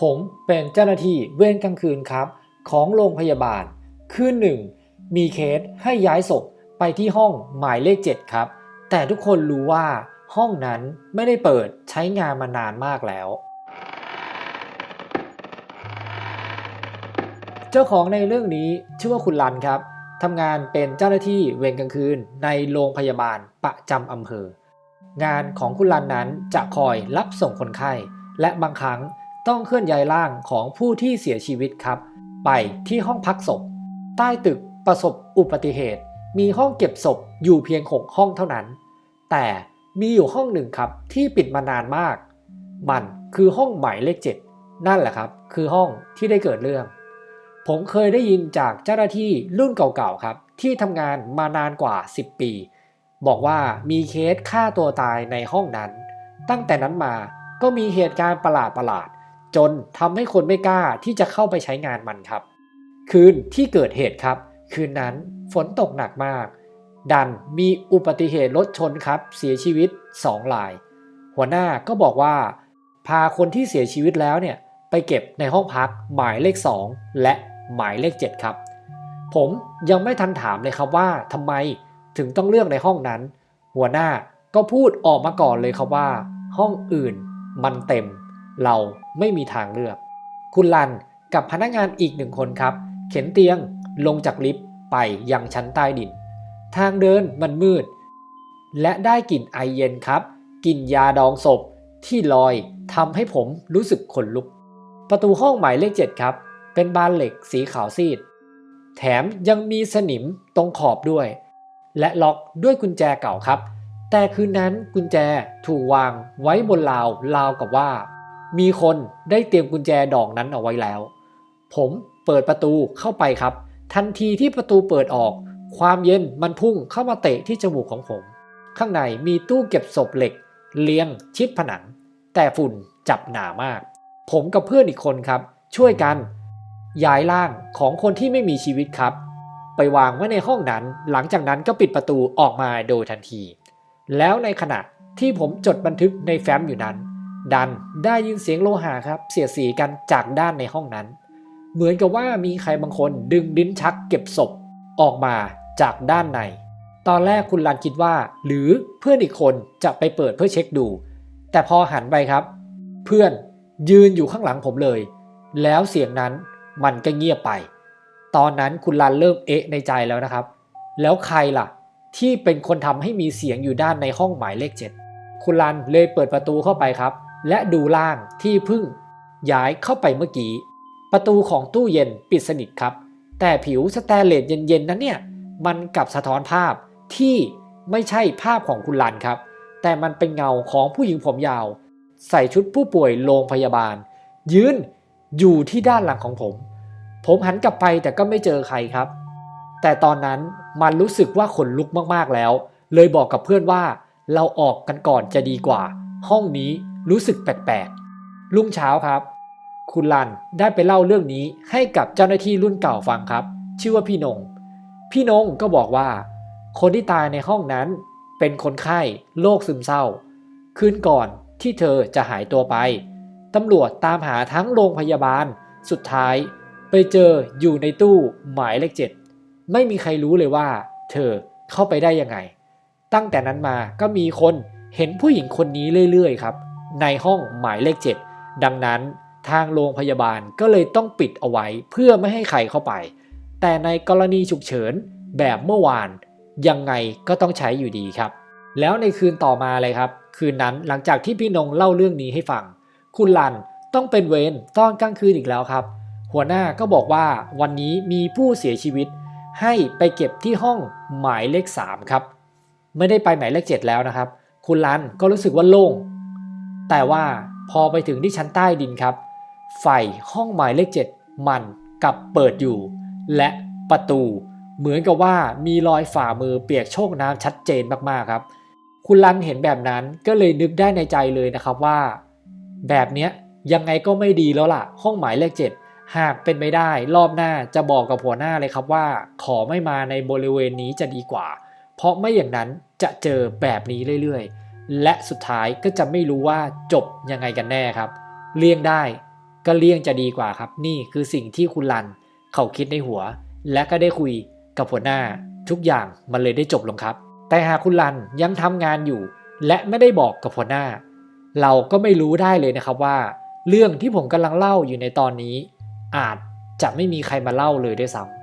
ผมเป็นเจ้าหน้าที่เวรกลางคืนครับ ของโรงพยาบาล คืนหนึ่ง มีเคสให้ย้ายศพไปที่ห้องหมายเลข 7 ครับ แต่ทุกคนรู้ว่าห้องนั้นไม่ได้เปิดใช้งานมานานมากแล้ว เจ้าของในเรื่องนี้ชื่อว่าคุณรันครับทำงานเป็นเจ้าหน้าที่เวรกลางคืนในโรงพยาบาลประจำอำเภอ งานของคุณรันนั้นจะคอยรับส่งคนไข้ และบางครั้ง ต้องเคลื่อนย้ายร่างของผู้ที่เสียชีวิตครับ ไปที่ห้องพักศพ ใต้ตึกประสบอุบัติเหตุ มีห้องเก็บศพอยู่เพียง6ห้องเท่านั้น แต่มีอยู่ห้องหนึ่งครับที่ปิดมานานมาก มันคือห้องหมายเลข7นั่นแหละครับ คือห้องที่ได้เกิดเรื่อง ผมเคยได้ยินจากเจ้าหน้าที่รุ่นเก่าๆครับ ที่ทำงานมานานกว่า 10 ปี บอกว่ามีเคสฆ่าตัวตายในห้องนั้น ตั้งแต่นั้นมาก็มีเหตุการณ์ประหลาดๆ จนทำให้คนไม่กล้าที่จะเข้าไปใช้งานมันครับ คืนที่เกิดเหตุครับ คืนนั้นฝนตกหนักมาก ดันมีอุบัติเหตุรถชนครับ เสียชีวิต2ราย หัวหน้าก็บอกว่า พาคนที่เสียชีวิตแล้วเนี่ยไปเก็บในห้องพักหมายเลข 2 และหมายเลข 7 ครับ ผมยังไม่ทันถามเลยครับว่าทำไมถึงต้องเลือกในห้องนั้น หัวหน้าก็พูดออกมาก่อนเลยครับว่า ห้องอื่นมันเต็ม เราไม่มีทางเลือก คุณลันกับพนักงานอีกหนึ่งคนครับ เข็นเตียงลงจากลิฟต์ไปยังชั้นใต้ดิน ทางเดินมันมืด และได้กลิ่นไอเย็นครับกลิ่นยาดองศพที่ลอยทำให้ผมรู้สึกขนลุก ประตูห้องหมายเลข7ครับ เป็นบานเหล็กสีขาวซีด แถมยังมีสนิมตรงขอบด้วย และล็อกด้วยกุญแจเก่าครับ แต่คืนนั้นกุญแจถูกวางไว้บนราวราวกับว่า มีคนได้เตรียมกุญแจดอกนั้นเอาไว้แล้ว ผมเปิดประตูเข้าไปครับ ทันทีที่ประตูเปิดออก ความเย็นมันพุ่งเข้ามาเตะที่จมูกของผม ข้างในมีตู้เก็บศพเหล็ก เลี้ยงชิดผนัง แต่ฝุ่นจับหนามาก ผมกับเพื่อนอีกคนครับ ช่วยกัน ย้ายร่างของคนที่ไม่มีชีวิตครับ ไปวางไว้ในห้องนั้น หลังจากนั้นก็ปิดประตูออกมาโดยทันที แล้วในขณะที่ผมจดบันทึกในแฟ้มอยู่นั้น ดันได้ยินเสียงโลหะครับเสียดสีกันจากด้านในห้องนั้น เหมือนกับว่ามีใครบางคนดึงลิ้นชักเก็บศพออกมาจากด้านใน ตอนแรกคุณลันคิดว่า หรือเพื่อนอีกคนจะไปเปิดเพื่อเช็คดู แต่พอหันไปครับ เพื่อนยืนอยู่ข้างหลังผมเลย แล้วเสียงนั้นมันก็เงียบไป ตอนนั้นคุณลันเริ่มเอะในใจแล้วนะครับ แล้วใครล่ะ ที่เป็นคนทำให้มีเสียงอยู่ด้านในห้องหมายเลขเจ็ดคุณลันเลยเปิดประตูเข้าไปครับ และดูล่างที่เพิ่งย้ายเข้าไปเมื่อกี้ ประตูของตู้เย็นปิดสนิทครับ แต่ผิวสแตนเลสเย็นๆนั้นเนี่ยมันกับสะท้อนภาพที่ไม่ใช่ภาพของคุณลันครับ แต่มันเป็นเงาของผู้หญิงผมยาว ใส่ชุดผู้ป่วยโรงพยาบาล ยืนอยู่ที่ด้านหลังของผม ผมหันกลับไปแต่ก็ไม่เจอใครครับ แต่ตอนนั้นมันรู้สึกว่าขนลุกมากๆแล้ว เลยบอกกับเพื่อนว่าเราออกกันก่อนจะดีกว่า ห้องนี้ รู้สึกแปลกๆ รุ่งเช้าครับ คุณลันได้ไปเล่าเรื่องนี้ให้กับเจ้าหน้าที่รุ่นเก่าฟังครับ ชื่อว่าพี่นง พี่นงก็บอกว่า คนที่ตายในห้องนั้นเป็นคนไข้โรคซึมเศร้า คืนก่อนที่เธอจะหายตัวไป ตำรวจตามหาทั้งโรงพยาบาล สุดท้าย ไปเจออยู่ในตู้หมายเลขเจ็ดไม่มีใครรู้เลยว่า เธอเข้าไปได้ยังไง ตั้งแต่นั้นมาก็มีคนเห็นผู้หญิงคนนี้เรื่อยๆ ครับ ในห้องหมายเลขเจ็ดดังนั้นทางโรงพยาบาลก็เลยต้องปิดเอาไว้เพื่อไม่ให้ใครเข้าไป แต่ในกรณีฉุกเฉินแบบเมื่อวานยังไงก็ต้องใช้อยู่ดีครับ แล้วในคืนต่อมาเลยครับ คืนนั้นหลังจากที่พี่นงเล่าเรื่องนี้ให้ฟัง คุณลันต้องเป็นเวรตอนกลางคืนอีกแล้วครับ หัวหน้าก็บอกว่าวันนี้มีผู้เสียชีวิต ให้ไปเก็บที่ห้องหมายเลข3ครับ ไม่ได้ไปหมายเลข 7 แล้วนะครับ คุณลันก็รู้สึกว่าโล่ง แต่ว่าพอไปถึงที่ชั้นใต้ดินครับ ไฟห้องหมายเลข 7 มันกลับเปิดอยู่ และประตู เหมือนกับว่ามีรอยฝ่ามือเปียกโชกน้ำชัดเจนมากๆครับ คุณลันเห็นแบบนั้นก็เลยนึกได้ในใจเลยนะครับว่า แบบเนี้ยยังไงก็ไม่ดีแล้วล่ะ ห้องหมายเลข 7 หากเป็นไม่ได้รอบหน้าจะบอกกับหัวหน้าเลยครับว่า ขอไม่มาในบริเวณนี้จะดีกว่า เพราะไม่อย่างนั้นจะเจอแบบนี้เรื่อยๆ และสุดท้ายก็จะไม่รู้ว่าจบยังไงกันแน่ครับ เลี่ยงได้ก็เลี่ยงจะดีกว่าครับ นี่คือสิ่งที่คุณรันเขาคิดในหัว และก็ได้คุยกับหัวหน้า ทุกอย่างมันเลยได้จบลงครับ แต่หากคุณรันยังทำงานอยู่ และไม่ได้บอกกับหัวหน้า เราก็ไม่รู้ได้เลยนะครับว่า เรื่องที่ผมกำลังเล่าอยู่ในตอนนี้ อาจจะไม่มีใครมาเล่าเลยด้วยซ้ำ